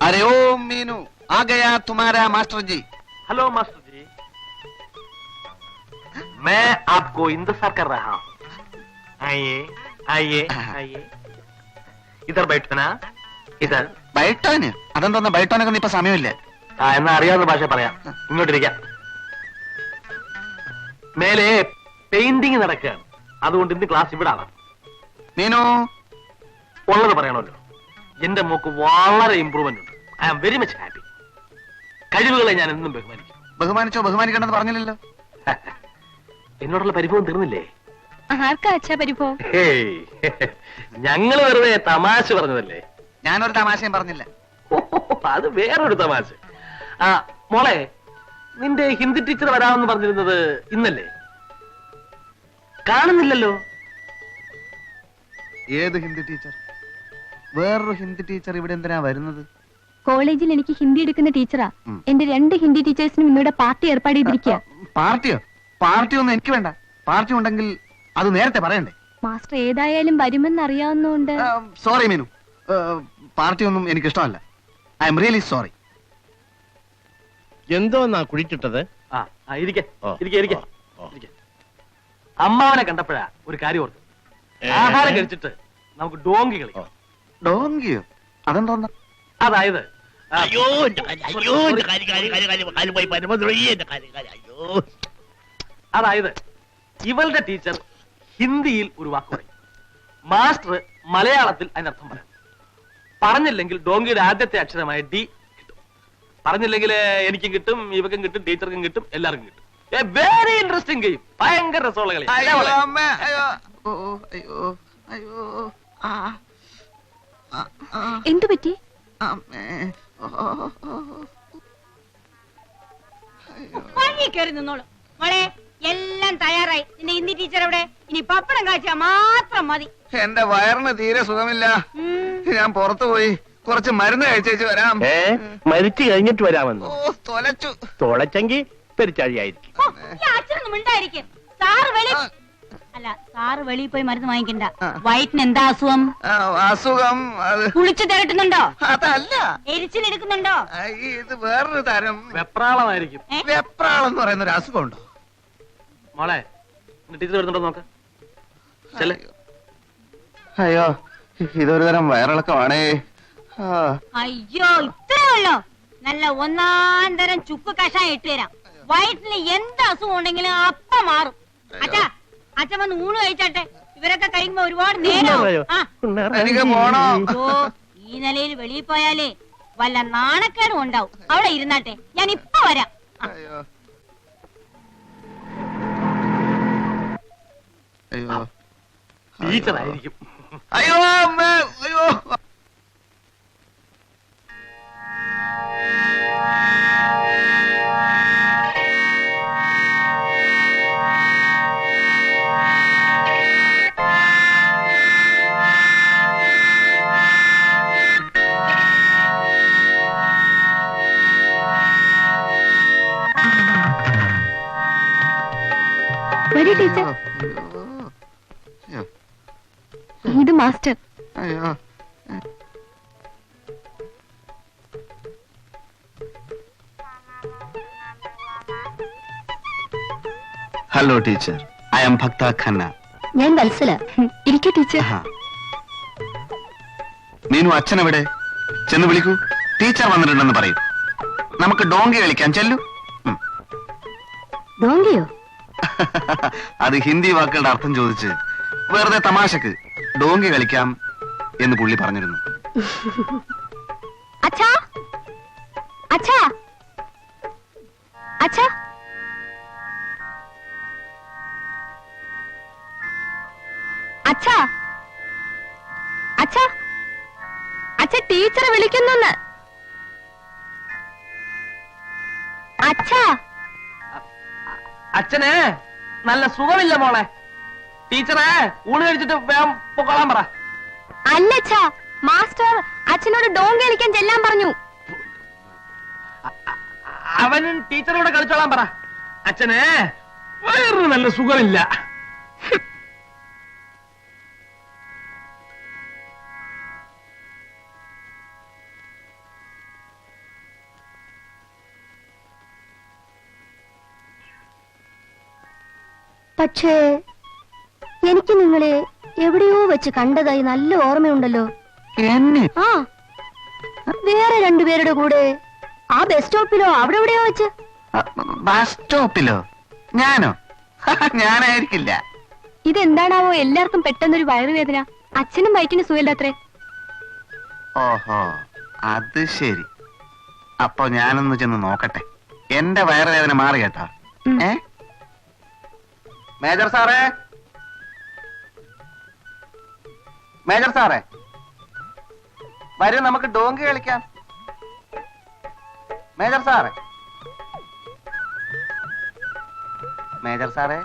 अरे ओ मीनू आ गया तुम्हारा master ji hello master ji मैं आपको इंतजार कर रहा हूँ आइए आइए आइए इधर बैठना इधर ബൈട്ടോന് അതെന്തോന്ന് ബൈട്ടോനൊക്കെ ഇപ്പൊ സമയമില്ല ആ എന്നാ അറിയാവുന്ന ഭാഷ പറയാം ഇങ്ങോട്ടിരിക്കാം മേലെ പെയിന്റിങ് നടക്കുകയാണ് അതുകൊണ്ട് ഇന്ന് ക്ലാസ് ഇവിടെ ആണ് മീനു ഉള്ളത് പറയണമല്ലോ എന്റെ മോക്ക് വളരെ ഇമ്പ്രൂവ്മെന്റ് ഉണ്ട്. I am very much happy കഴിവുകളെ ഞാൻ എന്നും ബഹുമാനിക്കും. ബഹുമാനിച്ചോ ബഹുമാനിക്കണ്ടെന്ന് പറഞ്ഞില്ലല്ലോ. എന്നോടുള്ള പരിഭവം തീർന്നില്ലേ? ആർക്കാ അച്ഛാ പരിഭവം? ഹേയ് ഞങ്ങൾ വെറുതെ തമാശ പറഞ്ഞതല്ലേ? ഞാനൊരു തമാശയും പറഞ്ഞില്ല. അത് വേറൊരു തമാശ. ആ മോളെ നിന്റെ ഹിന്ദി ടീച്ചർ വരാമെന്ന് പറഞ്ഞിരുന്നത് ഇന്നല്ലേ? കാണുന്നില്ലല്ലോ? ഏത് ഹിന്ദി ടീച്ചർ? വേറൊരു ഹിന്ദി ടീച്ചർ ഇവിടെ എന്തിനാ വരുന്നത്? കോളേജിൽ എനിക്ക് ഹിന്ദി എടുക്കുന്ന ടീച്ചറാ. എന്റെ രണ്ട് ഹിന്ദി ടീച്ചേഴ്സിനും ഇന്നിവിടെ പാർട്ടി ഏർപ്പാട് ചെയ്തിരിക്കുക പാർട്ടിയോ? പാർട്ടി ഒന്നും എനിക്ക് വേണ്ട. പാർട്ടി ഉണ്ടെങ്കിൽ അത് നേരത്തെ പറയണ്ടേ. മാസ്റ്റർ ഏതായാലും വരുമെന്ന് അറിയാവുന്നതുകൊണ്ട്. സോറി മീനു. പാർട്ടി ഒന്നും എനിക്ക് ഇഷ്ടമല്ല ഐ എം റിയലി സോറി എന്തോന്നാ കുഴിച്ചിട്ടത്? ആ ആ, ഇരിക്കെ ഓ, ഇരിക്കെ ഇരിക്കെ. ഓ, ഓ. ഇരിക്കെ. അമ്മാവനെ കണ്ടപ്പോഴാ ഒരു കാര്യം ഓർത്തു ആഹാരം കഴിച്ചിട്ട് നമുക്ക് ഡോങ്കി കളിക്കാം. ഡോങ്കിയോ? അതെന്തോന്നാ? അതായത് അയ്യോ എന്റെ കാൽ, അയ്യോ എന്റെ കാൽ, കാൽ, കാൽ, കാൽ, കാൽ പോയി പരമദ്രോഹി, എന്റെ കാൽ, കാൽ, അയ്യോ. അതായത് ഇവളുടെ ടീച്ചർ ഹിന്ദിയിൽ ഒരു വാക്ക് പറയും. മാസ്റ്റർ മലയാളത്തിൽ അതിനർത്ഥം പറയാം. പറഞ്ഞില്ലെങ്കിൽ ഡോങ്കിയുടെ ആദ്യത്തെ അക്ഷരമായ ഡി കിട്ടും. പറഞ്ഞില്ലെങ്കിൽ എനിക്കും കിട്ടും ഇവക്കും കിട്ടും ടീച്ചർക്കും കിട്ടും എല്ലാവർക്കും കിട്ടും. വെരി ഇൻട്രസ്റ്റിംഗ് ഗെയിം ഭയങ്കര രസമുള്ള കളി. അയ്യോ അമ്മ അയ്യോ. അയ്യോ അയ്യോ. ആ, എന്തു പറ്റി? കയറി നിന്നോളൂ. മോളെ എല്ലാം തയ്യാറായി. നിന്റെ ഹിന്ദി ടീച്ചർ എവിടെ? ഇനി പപ്പടം കാഴ്ച മാത്രം മതി. എന്റെ വയറിന് തീരെ സുഖമില്ല. ഞാൻ പുറത്തു പോയി കുറച്ച് മരുന്ന് കഴിച്ചേച്ച് വരാം. ഏ മരിച്ചു കഴിഞ്ഞിട്ട് വരാമെന്നോ? ഓ തൊലച്ചു. തുളച്ചെങ്കി പെരിച്ചാഴിയായിരിക്കും. അച്ഛനൊന്നും മിണ്ടായിരിക്കും. സാറ് വെളി അല്ല സാറ് വെളിയിൽ പോയി മരുന്ന് വാങ്ങിക്കണ്ട. വയറ്റിന് എന്താ അസുഖം? അസുഖം കുളിച്ചു തിരട്ടുന്നുണ്ടോ? അതല്ല. എരിച്ചിലെടുക്കുന്നുണ്ടോ? ഇത് വേറൊരു തരം. വെപ്രാളമായിരിക്കും. വെപ്രാളം എന്ന് പറയുന്ന ഒരു അസുഖമുണ്ടോ? മോളെ ടീച്ചർ വരുന്നുണ്ടോ നോക്ക്. അയ്യോ ഇതൊരു തരം വയറിളക്കമാണേ. അയ്യോ ഇത്രയല്ലോ ഉള്ളോ. നല്ല ഒന്നാം തരം ചുക്ക് കഷായം ഇട്ടുതരാം. വയറ്റിന് എന്ത് അസുഖം ഉണ്ടെങ്കിലും അപ്പ മാറും. അച്ഛാ അച്ഛൻ വന്ന് ഊണ് കഴിച്ചാട്ടെ? ഇവരൊക്കെ കഴിയുമ്പോ ഒരുപാട് നേരം ഈ നിലയിൽ വെളിയിൽ പോയാലേ വല്ല നാണക്കേടും ഉണ്ടാവും. അവിടെ ഇരുന്നാട്ടെ. ഞാൻ ഇപ്പൊ വരാം. അയ്യോ. അയ്യോ. ടീച്ചർ അയ്യോ അമ്മേ. അയ്യോ. ഇത് master. Hello teacher I'm Bhakta Khanna ഞാൻ വത്സല. ഇരിക്കൂ ടീച്ചർ. നീനു അച്ഛൻ എവിടെ? ചെന്ന് വിളിക്കൂ. ടീച്ചർ വന്നിട്ടുണ്ടെന്ന് പറയൂ. നമുക്ക് ഡോങ്കി കളിക്കാം. ചെല്ലു. ഡോങ്കിയോ? അത് ഹിന്ദി വാക്കുകളുടെ അർത്ഥം ചോദിച്ച് വെറുതെ തമാശക്ക്. ഡോങ്കി കളിക്കാം എന്ന് പുള്ളി പറഞ്ഞിരുന്നു. അച്ഛാ! അച്ഛാ! അച്ഛാ! അച്ഛാ! അച്ഛാ! അച്ഛ ടീച്ചർ വിളിക്കുന്നെന്ന്. അച്ഛാ! അച്ഛന് നല്ല സുഖമില്ല മോളെ. ടീച്ചറെ ഊണ് കഴിച്ചിട്ട് വേഗം പൊക്കോളാൻ പറ. അല്ലച്ചാ മാസ്റ്റർ അച്ഛനോട് ഡോൺ കളിക്കാൻ ചെല്ലാൻ പറഞ്ഞു. അവനും ടീച്ചറോട് കളിച്ചോളാൻ പറ. അച്ഛന് വേറൊരു നല്ല സുഖമില്ല. പക്ഷേ എനിക്ക് നിങ്ങളെ എവിടെയോ വെച്ച് കണ്ടതായി നല്ല ഓർമ്മയുണ്ടല്ലോ. എന്നെ? ആ വേറെ രണ്ടുപേരുടെ കൂടെ ആ ബസ് സ്റ്റോപ്പിലോ അവിടെ എവിടെയോ വെച്ച്? ബസ് സ്റ്റോപ്പിലോ? ഞാനോ? ഞാനായിരിക്കില്ല. ഇതെന്താണാവോ എല്ലാവർക്കും പെട്ടെന്നൊരു വയറുവേദന. അച്ഛനും വയറ്റിന് സുഖമില്ലാത്രേ. ഓഹോ അത് ശരി. അപ്പൊ ഞാനൊന്ന് ചെന്ന് നോക്കട്ടെ. എന്റെ വയറുവേദന മാറി കേട്ടോ. ഏ? മേജർ സാറേ? മേജർ സാറേ വരൂ നമുക്ക് ഡോങ്കി കളിക്കാം. മേജർ സാറേ. മേജർ സാറേ.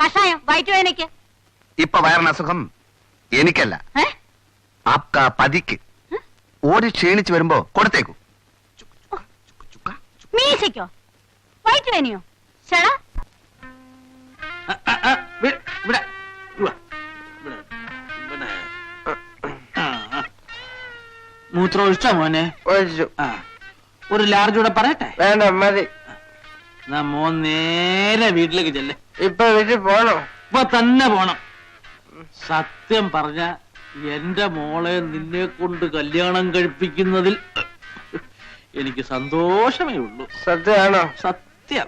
കഷായം വയറ്റുവേദനയ്ക്ക് ഇപ്പൊ വയറിന് അസുഖം എനിക്കല്ല? ആപ്ക പതിക്ക്. ഓടി ക്ഷീണിച്ചു വരുമ്പോ കൊടുത്തേക്കൂ. മീശയ്ക്കോ? ചേടാ. മൂത്രം ഒഴിച്ചോ മോനെ? ഒഴിച്ചു. ആ. ഒരു ലാർജ് കൂടെ പറയട്ടെ? വേണ്ട മതി. മോൻ നേരെ വീട്ടിലേക്ക് ചെല്ലേ. ഇപ്പൊ വീട്ടിൽ പോണോ. ഇപ്പൊ തന്നെ പോണം. സത്യം പറഞ്ഞ എന്റെ മോളെ നിന്നെ കൊണ്ട് കല്യാണം കഴിപ്പിക്കുന്നതിൽ എനിക്ക് സന്തോഷമേ ഉള്ളൂ. സത്യമാണോ? സത്യം.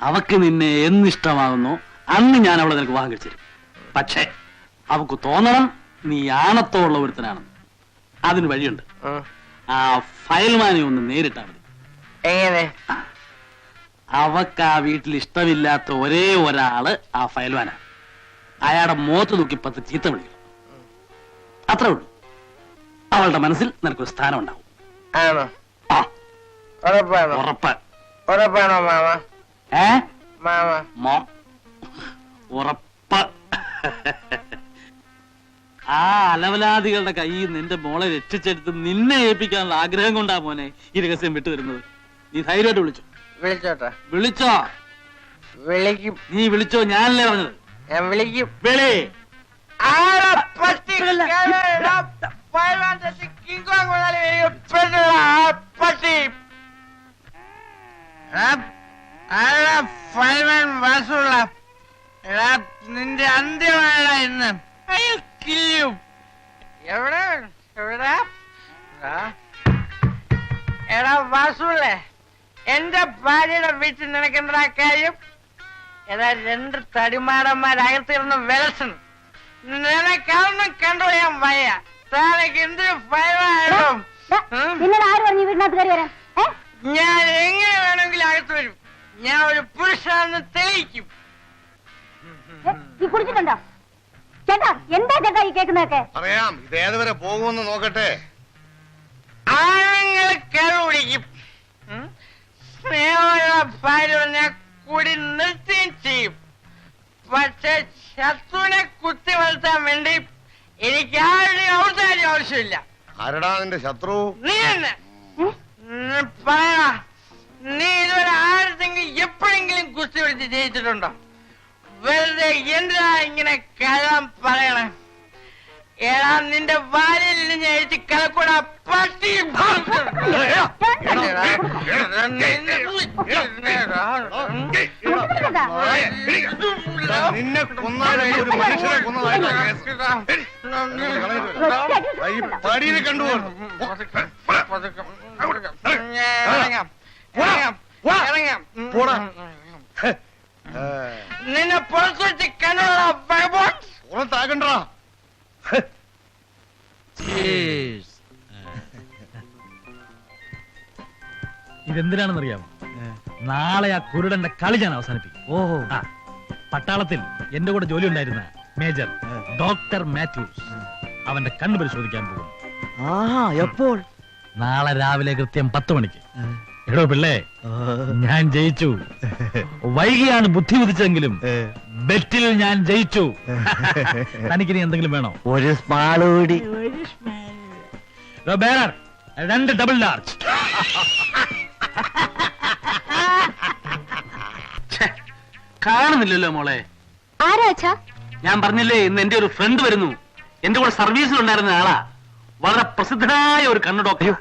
അവക്ക് നിന്നെ എന്നിഷ്ടമാകുന്നു. അന്ന് ഞാൻ അവളെ നിനക്ക് തരും. പക്ഷേ അവക്ക് തോന്നണം നീ ആണത്തോള്ള ഒരുത്തനാണെന്ന്. അതിന് വഴിയുണ്ട്. ആ. ഫയൽമാനെ ഒന്ന് നേരിട്ടാ മതി. എങ്ങനെ? അവക്ക് ആ വീട്ടിൽ ഇഷ്ടമില്ലാത്ത ഒരേ ഒരാൾ ആ ഫയൽവാനാണ് അയാളുടെ മോത്ത് നോക്കി പത്ത് ചീത്ത വിളിക്കും. അത്രേ ഉള്ളൂ. അവളുടെ മനസ്സിൽ നിനക്കൊരു സ്ഥാനം ഉണ്ടാവും ആണോ? ആ. ഉറപ്പാണോ? ഉറപ്പ്. ഉറപ്പാണോ മാമ? ഏ? മാമ? മോ. ഉറപ്പ്. ആ അലവലാദികളുടെ കയ്യിൽ നിന്റെ മോളെ രക്ഷിച്ചെടുത്ത് നിന്നെ ഏൽപ്പിക്കാനുള്ള ആഗ്രഹം കൊണ്ടാ മോനെ ഈ രഹസ്യം വിട്ടു വരുന്നത് നീ ധൈര്യമായിട്ട് വിളിച്ചോ. വിളിച്ചോട്ടെ. വിളിച്ചോ? വിളിക്കും. നീ വിളിച്ചോ? ഞാനല്ലേ പറഞ്ഞത്. ഞാൻ വിളിക്കും. വിളി. നിന്റെ അന്ത്യമാണ് ഇന്ന്? എവിടെ? എവിടെ? എടാ വാസുള്ളേ എന്റെ ഭാര്യയുടെ വീട്ടിൽ നിനക്ക് എന്താ കാര്യം? ഏതാ രണ്ട് തടിമാടന്മാരകത്തിരുന്ന് വിലസൻ നിനക്കൊന്നും കണ്ടുപോയാൻ വയ്യ. താനക്ക് എന്തൊരു ഭയമായിട്ടും നിന്നോട് ആര് പറഞ്ഞു വീടിനകത്ത് കയറി വരാൻ? ഞാൻ എങ്ങനെ വേണമെങ്കിലും അകത്ത് വരും. ഞാൻ ഒരു പുരുഷനെന്ന് തെളിയിക്കും. നീ കുടിച്ചിട്ടുണ്ടോ? ചേട്ടാ എന്താ ചേട്ടാ ഈ കേൾക്കുന്നതൊക്കെ അറിയാം ഇത് ഏതുവരെ പോകുമെന്ന് നോക്കട്ടെ. ആണുങ്ങൾ കരു പിടിക്കും ഉം? സ്നേഹമുള്ള ഭാര്യനെ കൂടി നിർത്തുകയും ചെയ്യും. പക്ഷെ ശത്രുവിനെ കുത്തി വളർത്താൻ വേണ്ടി എനിക്ക് ആരുടെയും ഔദാര്യം ആവശ്യമില്ല. ആരടാ നിന്റെ ശത്രു? നീ തന്നെ. പറയാ നീ ഇതുവരെ ആരുടെങ്കിലും എപ്പോഴെങ്കിലും കുസ്തി പിടിച്ച് ജയിച്ചിട്ടുണ്ടോ? വെറുതെ എന്താ ഇങ്ങനെ കളം പറയണേ? ഏടാ നിന്റെ വാലിൽ നിന്ന് എഴുതി കലക്കൂടാ പട്ടി. നിന്നെ കൊന്നാലും ഒരു മനുഷ്യനെ കൊന്നതായിട്ടാ ഈ പടിയിൽ കണ്ടുപോകുന്നു നിന്നെ ഇതെന്തിനാണെന്നറിയാമോ? നാളെ ആ കുരുടന്റെ കളി ഞാൻ അവസാനിപ്പിക്കും. ഓഹോ. പട്ടാളത്തിൽ എന്റെ കൂടെ ജോലി ഉണ്ടായിരുന്ന മേജർ ഡോക്ടർ മാത്യൂസ് അവന്റെ കണ്ണ് പരിശോധിക്കാൻ പോകും എപ്പോൾ? നാളെ രാവിലെ കൃത്യം പത്ത് മണിക്ക്. എടോ പിള്ളേ ഞാൻ ജയിച്ചു. വൈകിയാണ് ബുദ്ധി ഉദിച്ചെങ്കിലും ബെറ്റിൽ ഞാൻ ജയിച്ചു. തനിക്കിനി എന്തെങ്കിലും വേണോ? ഒരു സ്മാളൂടി രണ്ട് ഡബിൾ ലാർജ് കാണുന്നില്ലല്ലോ മോളെ. ആരാച്ചാ അച്ഛാ? ഞാൻ പറഞ്ഞില്ലേ ഇന്ന് എന്റെ ഒരു ഫ്രണ്ട് വരുന്നു. എന്റെ കൂടെ സർവീസിലുണ്ടായിരുന്ന ആളാ. വളരെ പ്രസിദ്ധനായ ഒരു കണ്ണു ഡോക്ടർ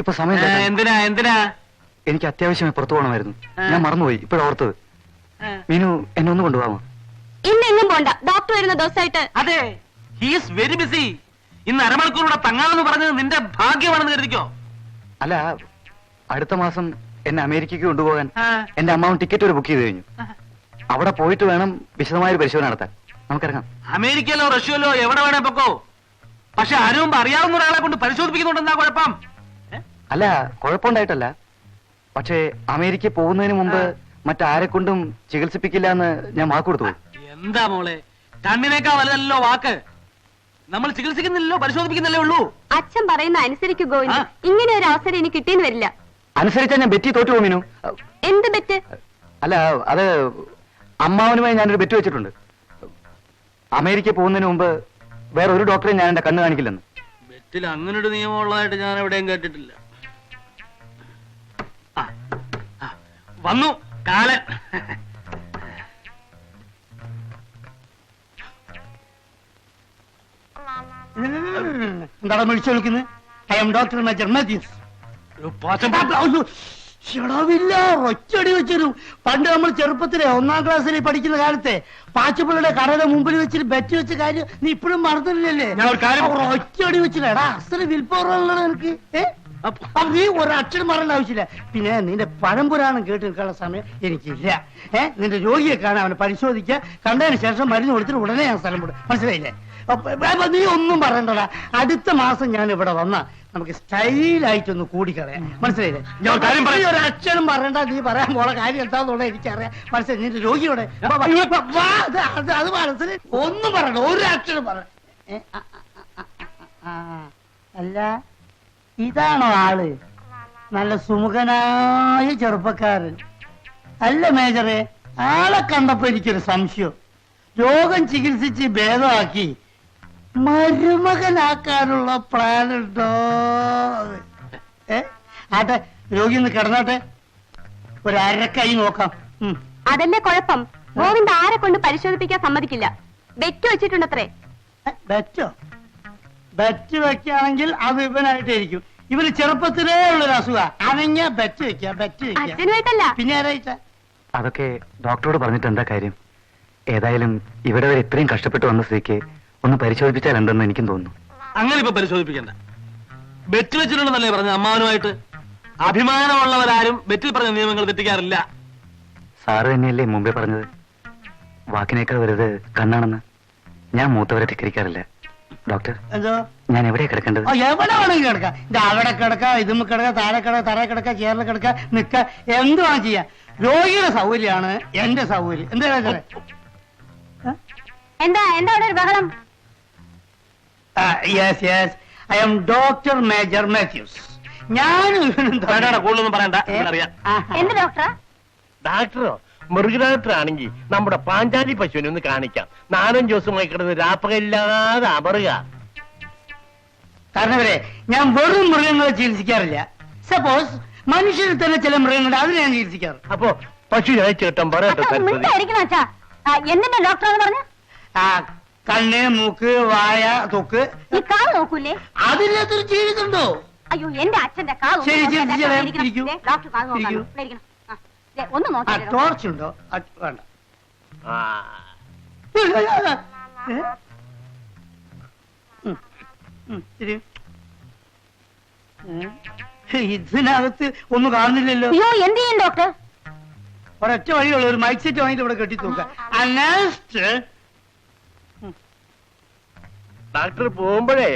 ഇപ്പൊ സമയം എന്തിനാ എന്തിനാ? എനിക്ക് അത്യാവശ്യമായി പുറത്തു പോകണമായിരുന്നു. ഞാൻ മറന്നുപോയി ഇപ്പോഴോർത്തത് മീനു എന്നെ ഒന്ന് കൊണ്ടുപോകാമോ? ഇന്ന് എങ്ങും പോണ്ട. ഡോക്ടർ വരുന്ന ദിവസമായിട്ട് അതെ ഹീസ് വെരി ബിസി ഇന്ന് അരമണിക്കൂറൂടെ തങ്ങാമെന്ന് പറഞ്ഞത് നിന്റെ ഭാഗ്യമാണെന്ന് കരുതിക്കോ? അല്ല അടുത്ത മാസം എന്നെ അമേരിക്കയ്ക്ക് കൊണ്ടുപോകാൻ. എന്റെ അമ്മാവൻ ടിക്കറ്റ് ഒരു ബുക്ക് ചെയ്ത് കഴിഞ്ഞു. അവിടെ പോയിട്ട് വേണം വിശദമായ ഒരു പരിശോധന നടത്താൻ. നമുക്കിറങ്ങാം. അമേരിക്കയിലോ റഷ്യയിലോ എവിടെ വേണേ പൊക്കോ. പക്ഷെ ആരും അറിയാവുന്ന ഒരാളെ കൊണ്ട് പരിശോധിപ്പിക്കുന്നുണ്ടെന്നാ കുഴപ്പം? അല്ല കുഴപ്പമുണ്ടായിട്ടല്ല. പക്ഷേ അമേരിക്ക പോകുന്നതിന് മുമ്പ് മറ്റാരെ കൊണ്ടും ചികിത്സിപ്പിക്കില്ല എന്ന് ഞാൻ വാക്ക് കൊടുത്തു. എന്താ മോളെ? കണ്ണിനേക്കാ വലുതല്ലോ വാക്ക്. നമ്മൾ ചികിത്സിക്കുന്നില്ലല്ലോ പരിശോധിപ്പിക്കുന്നില്ലേ ഉള്ളൂ? അച്ഛൻ പറയുന്ന അനുസരിക്കു ഗോവിന്ദ്. ആ. ഇങ്ങനെ ഒരു അവസരം ഇനി കിട്ടിയെന്ന് വരില്ല. അനുസരിച്ചാ ഞാൻ ബെറ്റി തോറ്റു പോകും എന്ത് ബെറ്റ്? അല്ല അത് അമ്മാവനുമായി ഞാനൊരു ബെറ്റ് വെച്ചിട്ടുണ്ട്. അമേരിക്ക പോകുന്നതിന് മുമ്പ് വേറെ ഒരു ഡോക്ടറെ ഞാൻ എന്റെ കണ്ണ് കാണിക്കില്ലെന്ന്. ബെറ്റിൽ അങ്ങനെ ഒരു നിയമമുള്ളതായിട്ട് ഞാൻ എവിടെയും കേട്ടിട്ടില്ല. വന്നു. കാല. എന്താണ് വിളിച്ചു വിളിക്കുന്നത് I M doctor major Mathews ഷടാവില്ല ഒറ്റടി വെച്ചൊരു പണ്ട് നമ്മൾ ചെറുപ്പത്തിലെ ഒന്നാം ക്ലാസ്സിൽ പഠിക്കുന്ന കാലത്തെ പാച്ചപ്പിള്ളയുടെ കടയുടെ മുമ്പിൽ വെച്ചിട്ട് ബെറ്റ് വെച്ച കാര്യം നീ ഇപ്പോഴും മറന്നില്ലല്ലേ? ഒറ്റടി വെച്ചില്ല എടാ അസൽ വിൽപ്പവറുള്ള എനിക്ക് ഏ? അപ്പൊ നീ അക്ഷരം പറയേണ്ട ആവശ്യമില്ല. പിന്നെ നിന്റെ പഴംപുരാണം കേട്ട് നിൽക്കാനുള്ള സമയം എനിക്കില്ല. ഏ നിന്റെ രോഗിയെ കാണാൻ അവനെ പരിശോധിക്കുക. കണ്ടതിന് ശേഷം മരുന്ന് കൊടുത്തിട്ട് ഉടനെ ഞാൻ സ്ഥലം വിടും. മനസ്സിലായില്ലേ? അപ്പൊ- നീ ഒന്നും പറയണ്ടടാ. അടുത്ത മാസം ഞാൻ ഇവിടെ വന്ന നമുക്ക് സ്റ്റൈലായിട്ട് ഒന്ന് കൂടിക്കളയാം. മനസ്സിലായില്ലേ? ഒരു ഒരു അക്ഷരം പറയണ്ട നീ പറയാൻ പോണ കാര്യം എന്താന്നുള്ള എനിക്കറിയാം. മനസ്സിലായി? നിന്റെ രോഗിയോടെ. അത് മനസ്സിലായി. ഒന്നും പറയണ്ട. ഒരു അക്ഷരം പറ. അല്ല. ഇതാണോ ആൾ? നല്ല സുമുഖനായ ചെറുപ്പക്കാരൻ. അല്ല മേജറെ ആളെ കണ്ടപ്പോ എനിക്കൊരു സംശയം. രോഗം ചികിത്സിച്ച് ഭേദമാക്കി മരുമകനാക്കാനുള്ള പ്ലാൻ ഉണ്ടോ ഏ? ആട്ടെ രോഗി ഒന്ന് കിടന്നാട്ടെ. ഒരു അരക്കായി നോക്കാം. അതെന്നെ അതല്ലേ കുഴപ്പം? ഗോവിന്ദ് ആരെ കൊണ്ട് പരിശോധിപ്പിക്കാൻ സമ്മതിക്കില്ല. ബെറ്റ് വെച്ചിട്ടുണ്ടത്രേ. ബെറ്റോ? ബെറ്റ് വെക്കുകയാണെങ്കിൽ അത് ഇവനായിട്ടായിരിക്കും. ഇവന് ചെറുപ്പത്തിലേ ഉള്ളൊരു അസുഖ. അനങ്ങിയ ബെറ്റ് വെക്ക ബെറ്റ് അച്ഛനുമായിട്ടല്ല. പിന്നെ ആരായിട്ടാ അതൊക്കെ ഡോക്ടറോട് പറഞ്ഞിട്ട് എന്താ കാര്യം? ഏതായാലും ഇവിടെ വരെ ഇത്രയും കഷ്ടപ്പെട്ട് വന്ന സ്ഥിതിക്ക് ഒന്ന് പരിശോധിപ്പിച്ചാൽ എന്തെന്ന് എനിക്കും തോന്നുന്നു. അങ്ങനെ ഇപ്പൊ പരിശോധിപ്പിക്കണ്ട. ബെറ്റ് വെച്ചിട്ടുണ്ടെന്നല്ലേ പറഞ്ഞ അമ്മാവനുമായിട്ട്? അഭിമാനമുള്ളവരാരും ബെറ്റിൽ പറഞ്ഞ നിയമങ്ങൾ തെറ്റിക്കാറില്ല. സാറ് തന്നെയല്ലേ മുമ്പേ പറഞ്ഞത്? വാക്കിനേക്കാൾ വലുത് കണ്ണാണെന്ന്. ഞാൻ മൂത്തവരെ ധിക്കരിക്കാറില്ല. ഡോക്ടർ? എന്തോ? ഞാൻ എവിടെ കിടക്കേണ്ടത്? എവിടെ വേണമെങ്കിൽ കിടക്കാം. ഇത് അവിടെ കിടക്കാം ഇതും കിടക്കാം താഴെ കിടക്കാം തറ കിടക്കാം ചേറിൽ കിടക്കാം നിക്ക എന്ത് വേണം ചെയ്യാം? രോഗിയുടെ സൗകര്യമാണ് എന്റെ സൗകര്യം. എന്താ മേജറെ? എന്താ എന്താ അവിടെ ഒരു ബഹളം? ആ yes yes I'm doctor major Mathews ഞാൻ കൂടുതലൊന്നും പറയണ്ട. അറിയാം. എന്ത് ഡോക്ടറാ ഡാക്ടറോ മൃഗഡാക്ടർ ആണെങ്കിൽ നമ്മുടെ പാഞ്ചാലി പശുവിനെ ഒന്ന് കാണിക്കാം. നാലഞ്ച് ദിവസമായി കിടന്ന് രാപ്പകയില്ലാതെ അമറുക. കാരണവരെ ഞാൻ വെറും മൃഗങ്ങളെ ചികിത്സിക്കാറില്ല. സപ്പോസ് മനുഷ്യരിൽ തന്നെ ചില മൃഗങ്ങളുണ്ട് അതിനെ ഞാൻ ചികിത്സിക്കാറ്. അപ്പൊ പശു അയച്ചു പറയട്ടെ അച്ഛാ, മിണ്ടായിരിക്കണം അച്ഛാ. ആ, എന്തിന്റെ ഡോക്ടറാന്ന് പറഞ്ഞു? ആ കണ്ണ് മൂക്ക് വായ തൊക്ക്. ഈ കാൽ നോക്കൂലേ? അതിനകത്തൊരു ജീവിതമുണ്ടോ? അയ്യോ എന്റെ അച്ഛന്റെ കാൽ ഒന്ന് ശരി, ശരി, നോക്കാൻ ശരി, ദേ, ഇരിക്കണം. ദേ, ഡോക്ടർ കാൽ നോക്കാൻ ഇരിക്കൂ. ഇരിക്കണം. ആ, ദേ, ഒന്ന് ആ നോക്കി ടോർച്ച് ഉണ്ടോ? ആ, വേണ്ട. ആ. ഏ? ഇതിനകത്ത് ഒന്നും കാണുന്നില്ലല്ലോ. അയ്യോ എന്ത് ചെയ്യും ഡോക്ടർ? ഒരൊറ്റ വഴിയുള്ള ഒരു മൈക്ക് സെറ്റ് വാങ്ങിട്ട് ഇവിടെ കെട്ടി തൂക്ക ഡോക്ടർ പോകുമ്പോഴേ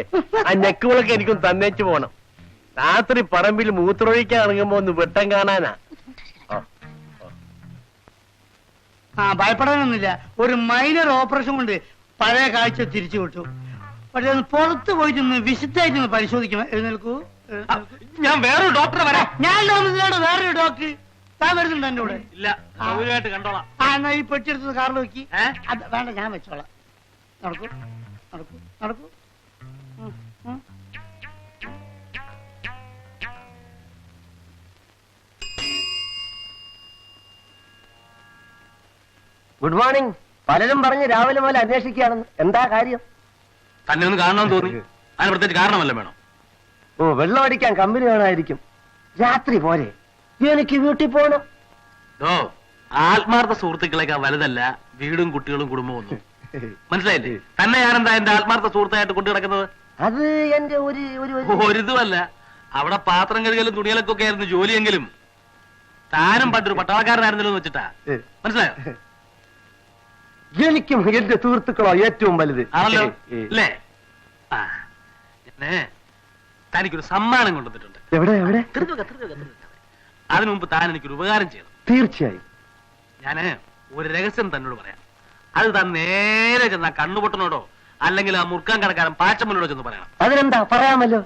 ആ നെക്കുകളൊക്കെ എനിക്കും തന്നേച്ചു പോണം. രാത്രി പറമ്പിൽ മൂത്രമൊഴിക്കാൻ ഇറങ്ങുമ്പോ ഒന്ന് വെട്ടം കാണാനാ. ആ ഭയപ്പെടാനൊന്നുമില്ല. ഒരു മൈനർ ഓപ്പറേഷൻ കൊണ്ട് പഴയ കാഴ്ച തിരിച്ചു വിട്ടു. പക്ഷെ ഒന്ന് പുറത്ത് പോയിട്ട് ഒന്ന് വിശുദ്ധായിട്ട് ഒന്ന് പരിശോധിക്കണം എഴുന്നേൽക്കൂ. ഞാൻ വേറൊരു ഡോക്ടറെ വരാം. ഞാൻ താമസിച്ചാണ് വേറൊരു ഡോക്ടർ താൻ വരുന്നുണ്ട് എന്റെ കൂടെ? ഇല്ല സൗകര്യമായിട്ട് കണ്ടോളാം. ആ എന്നാ ഈ പെട്ടിയെടുത്ത് കാറിൽ നോക്കി? അത് വേണ്ട ഞാൻ വെച്ചോളാം. നടക്കൂ നടക്കൂ നടക്കൂ. Good morning. പലരും പറഞ്ഞ് രാവിലെ മുതൽ അന്വേഷിക്കുകയാണെന്ന്. എന്താ കാര്യം? തന്നെ ഒന്ന് കാണണമെന്ന് തോന്നി. അതിന് പ്രത്യേകിച്ച് കാരണമല്ല വേണം ഓ വെള്ളം അടിക്കാൻ കമ്പനി വേണമായിരിക്കും രാത്രി പോരെ. എനിക്ക് വീട്ടിൽ പോകണം ഓ ആത്മാർത്ഥ സുഹൃത്തുക്കളേക്കാൾ വലുതല്ല വീടും കുട്ടികളും കുടുംബവും ഒന്നും. മനസ്സിലായില്ലേ? തന്നെ ഞാനെന്താ എന്റെ ആത്മാർത്ഥ സുഹൃത്തായിട്ട് കൊണ്ടു കിടക്കുന്നത്? അത് എന്റെ ഒരു ഒരു ഒരിതുമല്ല. അവിടെ പാത്രം കഴുകലും തുണികളൊക്കെ ആയിരുന്നു ജോലിയെങ്കിലും. താനും പണ്ടൊരു പട്ടാളക്കാരനായിരുന്നല്ലോ എന്ന് വെച്ചിട്ടാ. മനസ്സിലായോ? എനിക്കും എന്റെ സുഹൃത്തുക്കളോ ഏറ്റവും വലുത്. ആണല്ലോ. അല്ലേ? തനിക്കൊരു സമ്മാനം കൊണ്ടുവന്നിട്ടുണ്ട്. എവിടെ എവിടെ. അതിനു മുമ്പ് താൻ എനിക്കൊരു ഉപകാരം ചെയ്തു. തീർച്ചയായും. ഞാൻ ഒരു രഹസ്യം തന്നോട് പറയാം. അത് താൻ നേരെ ചെന്ന കണ്ണുപൊട്ടനോടോ അല്ലെങ്കിൽ ആ മുർക്കാൻ കടക്കാരൻ പാച്ചമ്മനോടോ ചെന്ന് പറയണം. അതിനെന്താ? പറയാമല്ലോ.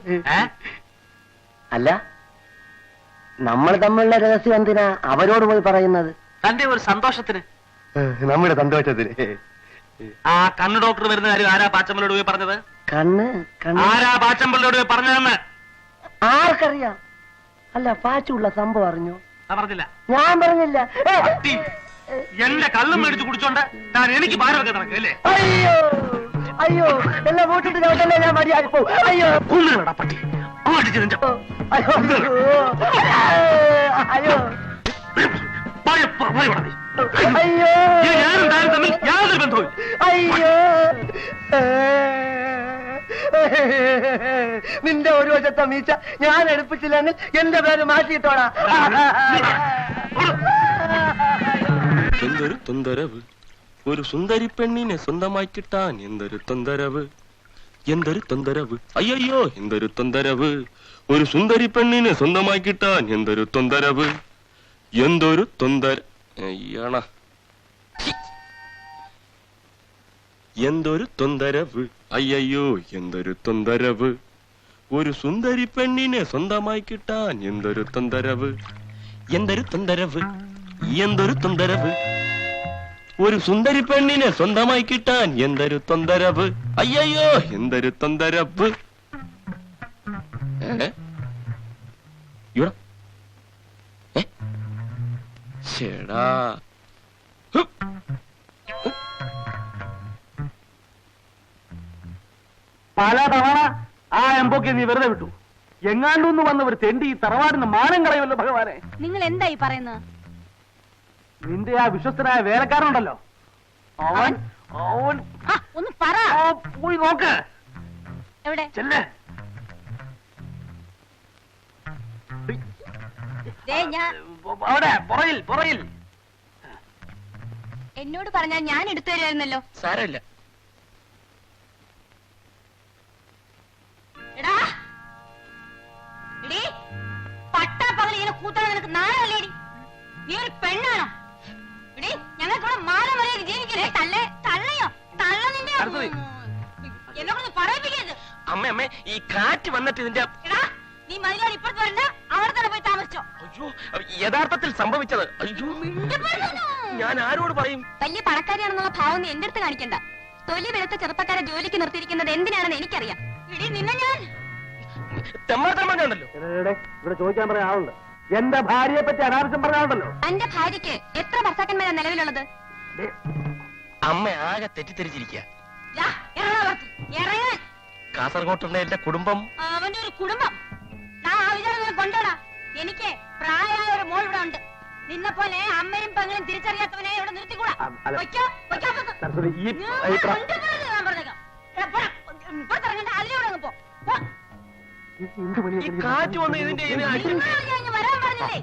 അല്ല നമ്മൾ തമ്മിലുള്ള രഹസ്യം എന്തിനാ അവരോട് പോയി പറയുന്നത്? തന്റെ ഒരു സന്തോഷത്തിന്. നമ്മുടെ സന്തോഷത്തിന്. ആ കണ്ണ് ഡോക്ടർ വരുന്ന കാര്യം ആരാ പാച്ചമ്പലോട് പോയി പറഞ്ഞത്? കണ്ണ് കണ്ണ്. ആരാ പാച്ചമ്പലോട് പോയി പറഞ്ഞതെന്ന്? ആർക്കറിയാം? അല്ല പാച്ചുള്ള സംഭവം അറിഞ്ഞു? ഞാൻ പറഞ്ഞില്ല. ഞാൻ പറഞ്ഞില്ല. എന്റെ കള്ളും മേടിച്ച് കുടിച്ചോണ്ട് താൻ എനിക്ക് ഭാരമൊക്കെ നടക്കല്ലേ അയ്യോ അയ്യോ എല്ലാം വോട്ടിട്ട് ചവിട്ടല്ലേ ഞാൻ മടിയായി പോകും? അയ്യോ. കുന്നിലടാ പട്ടി. അടിച്ചു നിന്റെ അയ്യോ അയ്യോ. പോയ, പോ- അയ്യോ. ഞാനും താനും തമ്മിൽ യാതൊരു ബന്ധവും അയ്യോ. നിന്റെ ഒരു വശത്തെ മീച്ച ഞാൻ എടുപ്പിച്ചില്ലെങ്കിൽ എന്റെ പേര് മാറ്റിയിട്ടോടാ. എന്തൊരു തൊന്തരവ്. ഒരു സുന്ദരി പെണ്ണിനെ സ്വന്തമായി കിട്ടാൻ എന്തൊരു തൊന്തരവ്. എന്തൊരു തൊന്തരവ്. അയ്യോ എന്തൊരു തൊന്തരവ്. ഒരു സുന്ദരി പെണ്ണിനെ സ്വന്തമായി കിട്ടാൻ എന്തൊരു തൊന്തരവ്. എന്തൊരു തൊന്തര അയ്യണ. എന്തൊരു തൊന്തരവ്. അയ്യോ എന്തൊരു തൊന്തരവ്. ഒരു സുന്ദരി പെണ്ണിനെ സ്വന്തമായി കിട്ടാൻ എന്തൊരു തൊന്തരവ്. എന്തൊരു തൊന്തരവ്. എന്തൊരു തൊന്തരവ്. ഒരു സുന്ദരി പെണ്ണിനെ സ്വന്തമായി കിട്ടാൻ എന്തൊരു തൊന്തരവ്. അയ്യോ എന്തൊരു തൊന്തരവ്? ഇവിടെ? ശ്ശെടാ. പല തവണ ആ എംബോക്കെ നീ വെറുതെ വിട്ടു എങ്ങാണ്ടൊന്ന് വന്ന ഒരു തെണ്ടി ഈ തറവാടിന് മാനം കളയുമല്ലോ ഭഗവാനെ നിങ്ങൾ എന്തായി പറയുന്നത് നിന്റെ ആ വിശ്വസ്തനായ വേലക്കാരനുണ്ടല്ലോ അവൻ അവൻ ഒന്ന് പറ ആ, പോയി നോക്ക് എവിടെ ചെല്ലേ അവിടെ പുറയിൽ പുറയിൽ എന്നോട് പറഞ്ഞാൽ ഞാൻ എടുത്തു തരുമായിരുന്നല്ലോ സാരമില്ല. എടാ. എടീ പട്ടാപ്പകൽ ഇങ്ങനെ കൂത്താൻ നിനക്ക് നാളല്ലേടി നീ ഒരു പെണ്ണാണോ? എടീ ഞങ്ങൾക്ക് ഇവിടെ മാല മറിയാതെ ജീവിക്കല്ലേ? തള്ളേ തള്ളയോ? തള്ള നിന്റെ അടുത്തത്. എന്നെ കൊണ്ട് പറയിപ്പിക്കരുത്. അമ്മ അമ്മേ ഈ കാറ്റ് വന്നിട്ട് ഇതിന്റെ എടാ നീ മതിലോട് ഇപ്പുറത്ത് വരണ്ട അവിടെ തന്നെ പോയി താമസിച്ചോ. അയ്യോ യഥാർത്ഥത്തിൽ സംഭവിച്ചത്. അയ്യോ ഞാൻ ആരോട് പറയും? വലിയ പണക്കാരിയാണെന്നുള്ള ഭാവം നീ എന്റെ അടുത്ത് കാണിക്കണ്ട. തൊലി വെളുത്ത ചെറുപ്പക്കാരെ ജോലിക്ക് നിർത്തിയിരിക്കുന്നത് എന്തിനാണെന്ന് എനിക്കറിയാം. ഇടി നിന്നെ ഞാൻ ഇവിടെ ചോദിക്കാൻ പറയാൻ ആളുണ്ട്. എന്റെ ഭാര്യയെ പറ്റി അനാവശ്യം പറഞ്ഞാണ്ടല്ലോ തന്റെ ഭാര്യക്ക് എത്ര ഭർത്താക്കന്മാരാ നിലവിലുള്ളത്? അമ്മ ആകെ തെറ്റിദ്ധരിച്ചിരിക്കുക കാസർഗോട്ടുള്ള എന്റെ കുടുംബം. അവന്റെ ഒരു കുടുംബം. ആ നിനക്ക് കൊണ്ടോടാ. എനിക്ക് പ്രായമായ ഒരു മോൾ ഇവിടെ ഉണ്ട്. നിന്നെ പോലെ അമ്മയും പെങ്ങളും തിരിച്ചറിയാത്തവനെ ഇവിടെ നിർത്തിക്കൂടാ. ഇപ്പുറത്തിറങ്ങണ്ട, അതിലൂടെ അങ്ങ് പോ. കാറ്റ് വന്ന് ഇതിന്റെ വരാൻ പറഞ്ഞില്ലേ?